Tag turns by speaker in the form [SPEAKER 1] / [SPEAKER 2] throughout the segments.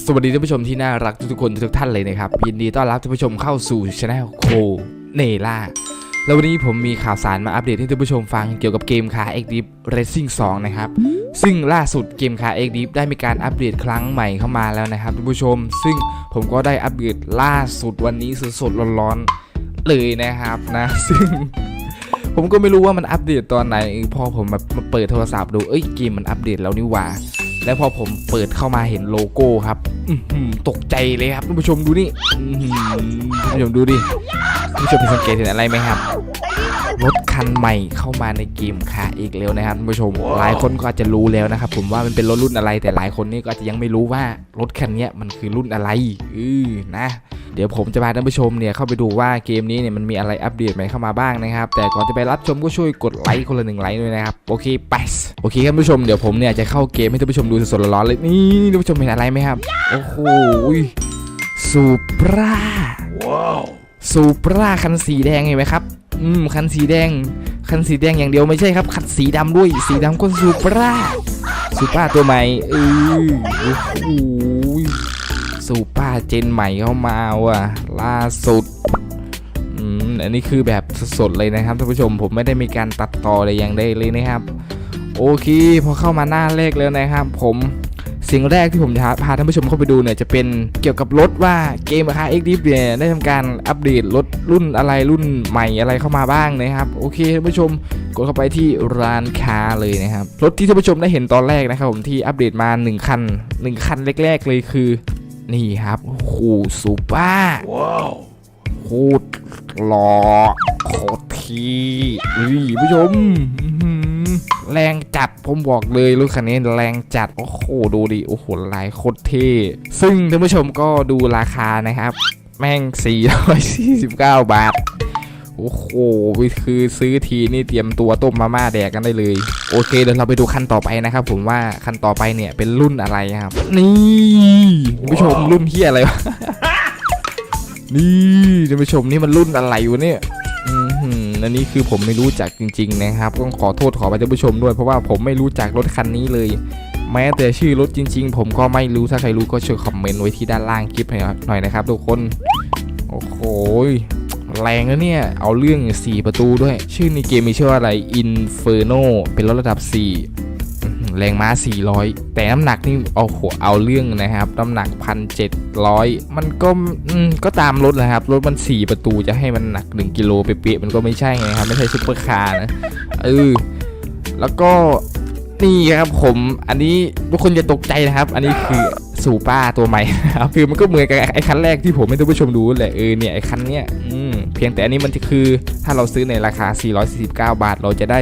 [SPEAKER 1] สวัสดีท่านผู้ชมที่น่ารักทุกๆคนทุกท่านเลยนะครับ ยินดีต้อนรับท่านผู้ชมเข้าสู่ช anel โคเนล่าแล้ววันนี้ผมมีข่าวสารมาอัปเดตให้ท่านผู้ชมฟังเกี่ยวกับเกมคา X Deep Racing 2นะครับ ซึ่งล่าสุดเกมคา X Deep ได้มีการอัปเดตครั้งใหม่เข้ามาแล้วนะครับท่านผู้ชม ซึ่งผมก็ได้อัปเดตล่าสุดวันนี้สดๆร้อนๆเลยนะครับนะซึ่งผมก็ไม่รู้ว่ามันอัปเดตตอนไหน พอผมมาเปิดโทรศัพท์ดู เอ้ยเกมมันอัปเดตแล้วนี่หว่า แล้วพอผมเปิดเข้ามาเห็นโลโก้ครับตกใจเลยครับท่านผู้ชมดูนี่ท่านผู้ชมดูดิท่านผู้ชมเห็นสังเกตเห็นอะไรไหมครับ รถคันใหม่เข้ามาในเกมค่ะอีกแล้วนะครับท่านผู้ชม หลายคนก็อาจจะรู้แล้วนะครับผมว่ามันเป็นรถรุ่นอะไร แต่หลายคนนี่ก็อาจจะยังไม่รู้ว่ารถคันเนี้ยมันคือรุ่นอะไรอือนะเดี๋ยวผมจะพาท่านผู้ชมเนี่ยเข้าไปดูว่าเกมนี้เนี่ยมันมีอะไรอัปเดตใหม่เข้ามาบ้างนะครับ แต่ก่อนจะไปรับชมก็ช่วยกดไลค์คนละหนึ่งไลค์ด้วยนะครับโอเคไปโอเคครับท่านผู้ชมเดี๋ยวผมเนี่ยจะเข้าเกมให้ท่านผู้ชมดูสดๆร้อนๆเลยนี่ท่านผู้ชมเห็นอะไรไหมครับโอ้โหซูปรา ซูปราคันสีแดงเห็นไหมครับ อืม คันสีแดง คันสีแดงอย่างเดียวไม่ใช่ครับ คันสีดำด้วย สีดำก็ซูปราซูปราตัวใหม่เออโอ้โหซูปราเจนใหม่เข้ามาว่ะ ล่าสุด อืม อันนี้คือแบบสดๆเลยนะครับท่านผู้ชม ผมไม่ได้มีการตัดต่ออะไรอย่างใดเลยนะครับ โอเค พอเข้ามาหน้าแรกแล้วนะครับ ผม สิ่งแรกที่ผมจะพาท่านผู้ชมเข้าไปดูเนี่ยจะเป็นเกี่ยวกับรถว่าเกมราคา X d i p เนี่ยได้ทำการอัปเดตรถรุ่นอะไรรุ่นใหม่อะไรเข้ามาบ้างนะครับ โอเคท่านผู้ชมกดเข้าไปที่ร้านค้าเลยนะครับ รถที่ท่านผู้ชมได้เห็นตอนแรกนะครับผมที่อัปเดตมา 1 คัน 1 คันแรก ๆ เลยคือ นี่ครับโอ้โหซูเปอร์โคตรหล่อโคตรทีอุ้ยผู้ชมอื้อหือ แรงจัดผมบอกเลยรถคันนี้แรงจัด โอ้โห ดูดิ โอ้โห ลายโคตรเท่ซึ่งท่านผู้ชมก็ดูราคานะครับ แม่ง 449 บาท โอ้โหคือซื้อทีนี่เตรียมตัวต้มมาม่าแดกกันได้เลย โอเค เดี๋ยวเราไปดูคันต่อไปนะครับผมว่าคันต่อไปเนี่ยเป็นรุ่นอะไรครับ นี่ท่านผู้ชมรุ่นเฮียอะไรวะ นี่ท่านผู้ชมนี่มันรุ่นอะไรวะเนี่ย อันนี้คือผมไม่รู้จักจริง ๆ นะครับต้องขอโทษขอไปท่านผู้ชมด้วยเพราะว่าผมไม่รู้จักรถคันนี้เลย แม้แต่ชื่อรถจริง ๆ ผมก็ไม่รู้ถ้าใครรู้ก็ช่วยคอมเมนต์ไว้ที่ด้านล่างคลิปหน่อยนะครับทุกคนโอ้โหแรงนะเนี่ย เอาเรื่อง 4 ประตูด้วย ชื่อในเกมมีชื่อว่าอะไร Inferno เป็นรถระดับ 4 แรงม้า 400 แต่น้ำหนักนี่เอาโหเอาเรื่องนะครับ น้ำหนัก 1,700 มันก็ก็ตามรถแหละครับ รถมัน 4 ประตูจะให้มันหนัก 1 กิโลเป๊ะๆมันก็ไม่ใช่ไงครับ ไม่ใช่ซุปเปอร์คาร์นะ เออ แล้วก็นี่ครับผม อันนี้ทุกคนจะตกใจนะครับ อันนี้คือสูป้าตัวใหม่ครับ คือมันก็เหมือนกับไอ้คันแรกที่ผมให้ท่านผู้ชมดูแหละเออเนี่ยไอ้คันเนี้ยเพียงแต่อันนี้มันจะคือถ้าเราซื้อในราคา 449 บาทเราจะได้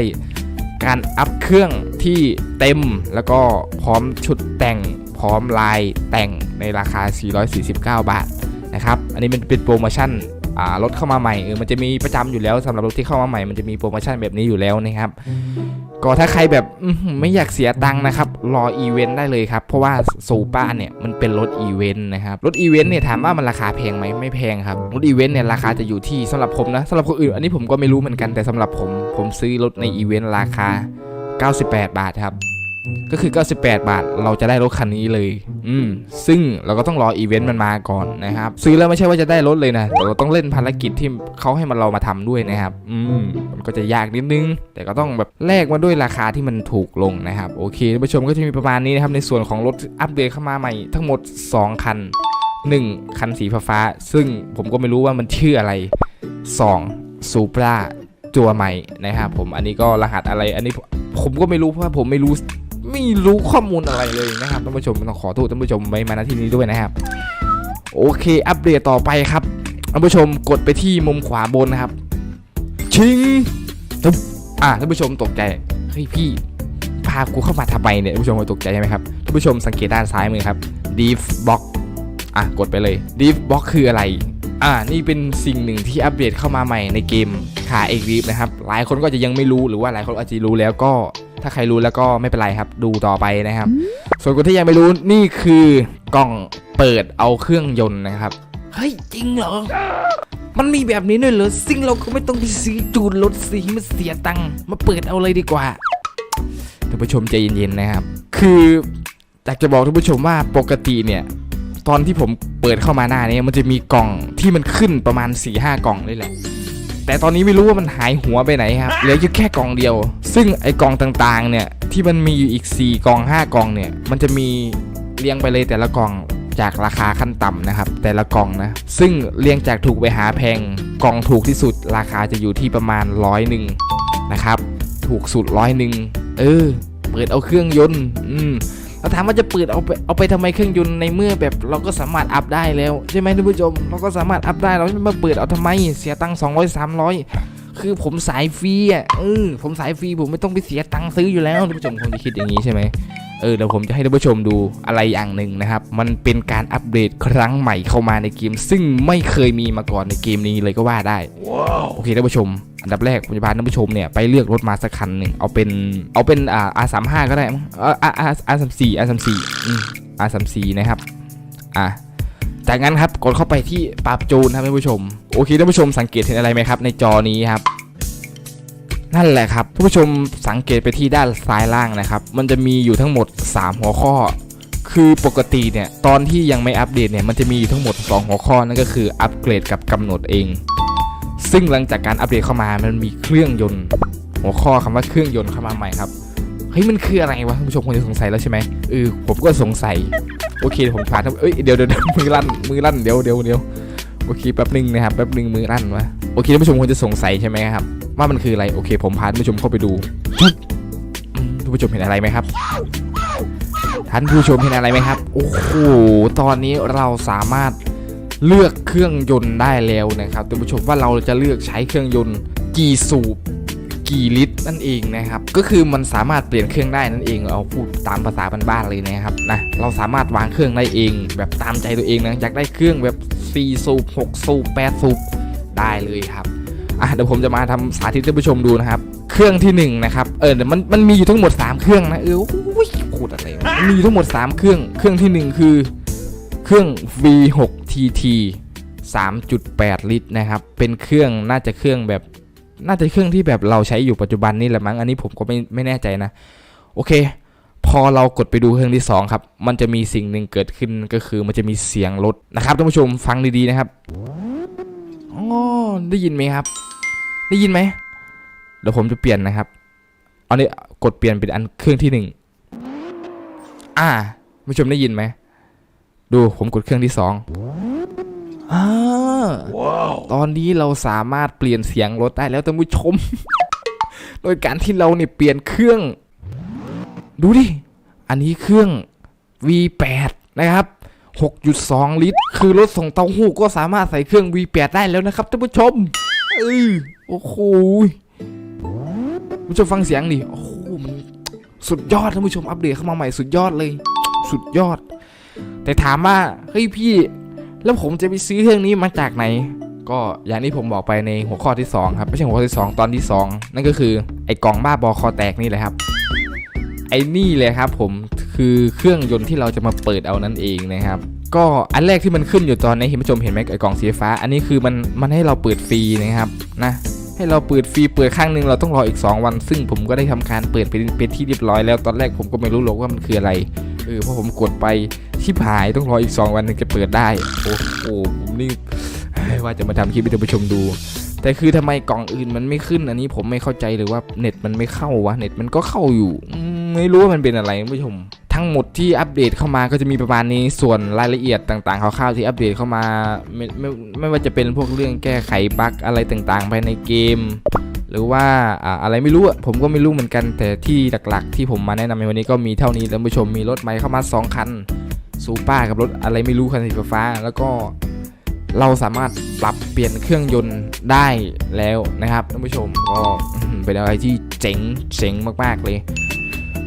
[SPEAKER 1] การอัพเครื่องที่เต็มแล้วก็พร้อมชุดแต่ง พร้อมลายแต่งในราคา 449 บาทนะครับ อันนี้มันเป็นโปรโมชั่นรถเข้ามาใหม่เออมันจะมีประจำอยู่แล้วสำหรับรถที่เข้ามาใหม่มันจะมีโปรโมชั่นแบบนี้อยู่แล้วนะครับ ก็ถ้าใครแบบไม่อยากเสียตังค์นะครับ รออีเวนต์ได้เลยครับ เพราะว่าซูป้าเนี่ยมันเป็นรถอีเวนต์นะครับ รถอีเวนต์เนี่ยถามว่ามันราคาแพงไหมไม่แพงครับ รถอีเวนต์เนี่ยราคาจะอยู่ที่สำหรับผมนะสำหรับคนอื่น อันนี้ผมก็ไม่รู้เหมือนกันแต่สำหรับผม ผมซื้อรถในอีเวนต์ราคา 98 บาทครับ ก็คือ 98 บาท เราจะได้รถคันนี้เลย อืม ซึ่งเราก็ต้องรออีเวนต์มันมาก่อนนะครับ ซื้อแล้วไม่ใช่ว่าจะได้รถเลยนะ แต่เราต้องเล่นภารกิจที่เขาให้มันเรามาทำด้วยนะครับ อืม มันก็จะยากนิดนึง แต่ก็ต้องแบบแลกมาด้วยราคาที่มันถูกลงนะครับ โอเคท่านผู้ชมก็จะมีประมาณนี้นะครับ ในส่วนของรถอัปเดตเข้ามาใหม่ทั้งหมด 2 คัน 1 คันสีฟ้าๆซึ่งผมก็ไม่รู้ว่ามันชื่ออะไร 2ซูปราตัวใหม่นะครับผม อันนี้ก็รหัสอะไร อันนี้ผมก็ไม่รู้เพราะว่าผมไม่รู้ ไม่รู้ข้อมูลอะไรเลยนะครับท่านผู้ชมต้องขอโทษท่านผู้ชมไว้มาณที่นี้ด้วยนะครับโอเค อัปเดตต่อไปครับท่านผู้ชมกดไปที่มุมขวาบนนะครับ ชิงตุ๊บอะท่านผู้ชมตกใจเฮ้ยพี่พากูเข้ามาทำไมเนี่ยท่านผู้ชมตกใจใช่ไหมครับท่านผู้ชมสังเกตด้านซ้ายมือครับ Deep Box อะกดไปเลย Deep Box คืออะไรอ่า นี่เป็นสิ่งหนึ่งที่อัปเดตเข้ามาใหม่ในเกมคาเอกรีฟนะครับ หลายคนก็จะยังไม่รู้หรือว่าหลายคนอาจจะรู้แล้วก็ ถ้าใครรู้แล้วก็ไม่เป็นไรครับ ดูต่อไปนะครับ ส่วนคนที่ยังไม่รู้นี่คือกล่องเปิดเอาเครื่องยนต์นะครับ เฮ้ย จริงเหรอ มันมีแบบนี้ด้วยเหรอซึ่งเราก็ไม่ต้องไปซื้อจูนรถสิมันเสียตังค์มาเปิดเอาเลยดีกว่าท่านผู้ชมใจเย็นๆนะครับ คืออยากจะบอกท่านผู้ชมว่าปกติเนี่ยตอนที่ผมเปิดเข้ามาหน้านี้มันจะมีกล่องที่มันขึ้นประมาณ4ี่ห้ากล่องนี่แหละ แต่ตอนนี้ไม่รู้ว่ามันหายหัวไปไหนครับเหลืออยู่แค่กล่องเดียว ซึ่งไอ้กองต่างๆเนี่ยที่มันมีอยู่อีก 4 กอง 5 กองเนี่ยมันจะมีเรียงไปเลยแต่ละกองจากราคาขั้นต่ำนะครับ แต่ละกล่องนะ ซึ่งเรียงจากถูกไปหาแพงกล่องถูกที่สุดราคาจะอยู่ที่ประมาณร้อยหนึ่งนะครับ ถูกสุดร้อยหนึ่งเออ เปิดเอาเครื่องยนต์อืมเราถามว่าจะเปิดเอาไปเอาไปทำไมเครื่องยนต์ในเมื่อแบบเราก็สามารถอัพได้แล้ว ใช่ไหมท่านผู้ชม เราก็สามารถอัพได้เราจะมาเปิดเอาทำไมเสียตังค์สองร้อยสามร้อย คือผมสายฟรีอะเออผมสายฟรีผมไม่ต้องไปเสียตังค์ซื้ออยู่แล้วท่านผู้ชมคงจะคิดอย่างนี้ใช่ไหมเออเดี๋ยวผมจะให้ท่านผู้ชมดูอะไรอย่างหนึ่งนะครับ มันเป็นการอัปเดตครั้งใหม่เข้ามาในเกม ซึ่งไม่เคยมีมาก่อนในเกมนี้เลยก็ว่าได้โอเคท่านผู้ชม อันดับแรกผมจะพาท่านผู้ชมเนี่ยไปเลือกรถมาสักคันหนึ่งเอาเป็นเอาเป็นอ่า R สามห้าก็ได้มั้งเออ R R R สามสี่ R สามสี่อืม R สามสี่นะครับอะ จากนั้นครับกดเข้าไปที่ปรับจูนครับท่านผู้ชม โอเคท่านผู้ชมสังเกตเห็นอะไรไหมครับ ในจอนี้ครับนั่นแหละครับท่านผู้ชมสังเกตไปที่ด้านซ้ายล่างนะครับ มันจะมีอยู่ทั้งหมด 3 หัวข้อ คือปกติเนี่ยตอนที่ยังไม่อัปเดตเนี่ยมันจะมีอยู่ทั้งหมด 2 หัวข้อนั่นก็คืออัปเกรดกับกำหนดเอง ซึ่งหลังจากการอัปเดตเข้ามามันมีเครื่องยนต์ หัวข้อคำว่าเครื่องยนต์เข้ามาใหม่ครับเฮ้ยมันคืออะไรวะท่านผู้ชมคงจะสงสัยแล้วใช่ไหมเออผมก็สงสัย โอเคผมพาท่านเอ้ยเดี๋ยวเดี๋ยวมือลั่นมือลั่นเดี๋ยวเดี๋ยวเดี๋ยวโอเคแป๊บหนึงนะครับแป๊บหนึงมือลั่นวะโอเคท่านผู้ชมคงจะสงสัยใช่ไหมครับว่ามันคืออะไรโอเค ผมพาท่านผู้ชมเข้าไปดูท่านผู้ชมเห็นอะไรไหมครับท่านผู้ชมเห็นอะไรไหมครับโอ้โหตอนนี้เราสามารถเลือกเครื่องยนต์ได้แล้วนะครับท่านผู้ชมว่าเราจะเลือกใช้เครื่องยนต์กี่สูบ กี่ลิตรนั่นเองนะครับ ก็คือมันสามารถเปลี่ยนเครื่องได้นั่นเอง เอาพูดตามภาษาบ้านๆเลยนะครับนะเราสามารถวางเครื่องได้เอง แบบตามใจตัวเองนะอยากได้เครื่องแบบ4สูบ6สูบ8สูบได้เลยครับอะเดี๋ยวผมจะมาทำสาธิตให้ผู้ชมดูนะครับ เครื่องที่หนึ่งนะครับเออเดี๋ยวมันมันมีอยู่ทั้งหมด 3 เครื่องนะเออพูดอะไรมันมีทั้งหมด 3 เครื่องเครื่องที่หนึ่งคือเครื่อง V6 TT 3.8 ลิตรนะครับ เป็นเครื่องน่าจะเครื่องแบบ น่าจะเครื่องที่แบบเราใช้อยู่ปัจจุบันนี่แหละมั้งอันนี้ผมก็ไม่ไม่แน่ใจนะ โอเค พอเรากดไปดูเครื่องที่2ครับ มันจะมีสิ่งหนึ่งเกิดขึ้นก็คือมันจะมีเสียงรถนะครับท่านผู้ชมฟังดีๆนะครับอ๋อได้ยินไหมครับ ได้ยินไหมเดี๋ยวผมจะเปลี่ยนนะครับเอานี้กดเปลี่ยนเป็นอันเครื่องที่หนึ่งอ่าท่านผู้ชมได้ยินไหมดูผมกดเครื่องที่สองอ่า ตอนนี้เราสามารถเปลี่ยนเสียงรถได้แล้วท่านผู้ชม โดยการที่เราเนี่ยเปลี่ยนเครื่อง ดูดิ อันนี้เครื่อง V8 นะครับ 6.2 ลิตร คือรถส่งเต้าหู้ก็สามารถใส่เครื่อง V8 ได้แล้วนะครับท่านผู้ชมเอ้ยโอ้โหผู้ชมฟังเสียงดิโอ้โหมันสุดยอดท่านผู้ชมอัปเดตเข้ามาใหม่สุดยอดเลย สุดยอด แต่ถามว่าเฮ้ยพี่ แล้วผมจะไปซื้อเครื่องนี้มาจากไหน ก็อย่างที่ผมบอกไปในหัวข้อที่ 2 ครับ ไม่ใช่หัวข้อที่ 2 ตอนที่ 2 นั่นก็คือไอ้กล่องบ้าบอคอแตกนี่แหละครับ ไอ้นี่เลยครับผมคือเครื่องยนต์ที่เราจะมาเปิดเอานั่นเองนะครับ ก็อันแรกที่มันขึ้นอยู่ตอนนี้คุณผู้ชมเห็นไหมไอ้กล่องสีฟ้า อันนี้คือมันมันให้เราเปิดฟรีนะครับนะให้เราเปิดฟรีเปิดครั้งหนึ่งเราต้องรออีก 2 วัน ซึ่งผมก็ได้ทำการเปิดเป็นเป็นที่เรียบร้อยแล้วตอนแรกผมก็ไม่รู้หรอกว่ามันคืออะไร ออเพราะผมกดไปชิบหายต้องรออีก 2 วันถึงจะเปิดได้ โอ้โหผมนี่ว่าจะมาทำคลิปให้ท่านผู้ชมดู แต่คือทำไมกล่องอื่นมันไม่ขึ้นอันนี้ผมไม่เข้าใจเลยว่าเน็ตมันไม่เข้าวะเน็ตมันก็เข้าอยู่ ไม่รู้ว่ามันเป็นอะไรท่านผู้ชม ทั้งหมดที่อัปเดตเข้ามาก็จะมีประมาณนี้ส่วนรายละเอียดต่างๆคร่าวๆที่อัปเดตเข้ามาไม่ไม่ไม่ว่าจะเป็นพวกเรื่องแก้ไขบั๊กอะไรต่างๆภายในเกม หรือว่าอะไรไม่รู้ผมก็ไม่รู้เหมือนกัน แต่ที่หลักๆ ที่ผมมาแนะนำในวันนี้ก็มีเท่านี้ท่านผู้ชมมีรถใหม่เข้ามาสองคันซูเปอร์กับรถอะไรไม่รู้คันสีฟ้า แล้วก็เราสามารถปรับเปลี่ยนเครื่องยนต์ได้แล้วนะครับท่านผู้ชมก็เป็นอะไรที่เจ๋งเจ๋งมากๆเลย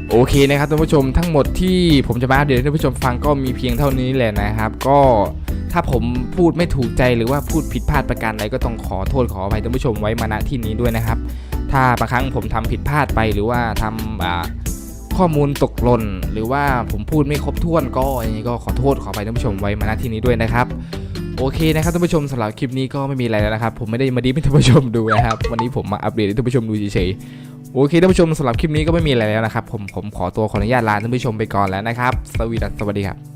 [SPEAKER 1] โอเคนะครับท่านผู้ชมทั้งหมดที่ผมจะมาอัปเดตให้ท่านผู้ชมฟังก็มีเพียงเท่านี้แหละนะครับ ก็ ถ้าผมพูดไม่ถูกใจหรือว่าพูดผิดพลาดประการใดก็ต้องขอโทษขออภัยท่านผู้ชมไว้มาณที่นี้ด้วยนะครับ ถ้าบางครั้งผมทำผิดพลาดไปหรือว่าทำข้อมูลตกหล่นหรือว่าผมพูดไม่ครบถ้วนก็อย่างนี้ก็ขอโทษขออภัยท่านผู้ชมไว้มาณที่นี้ด้วยนะครับโอเคนะครับท่านผู้ชมสำหรับคลิปนี้ก็ไม่มีอะไรแล้วนะครับ ผมไม่ได้มาดีให้ท่านผู้ชมดูนะครับ วันนี้ผมมาอัปเดตให้ท่านผู้ชมดูเฉยๆโอเคท่านผู้ชมสำหรับคลิปนี้ก็ไม่มีอะไรแล้วนะครับ ผมผมขอตัวขออนุญาตลาท่านผู้ชมไปก่อนแล้วนะครับ สวัสดีสวัสดีครับ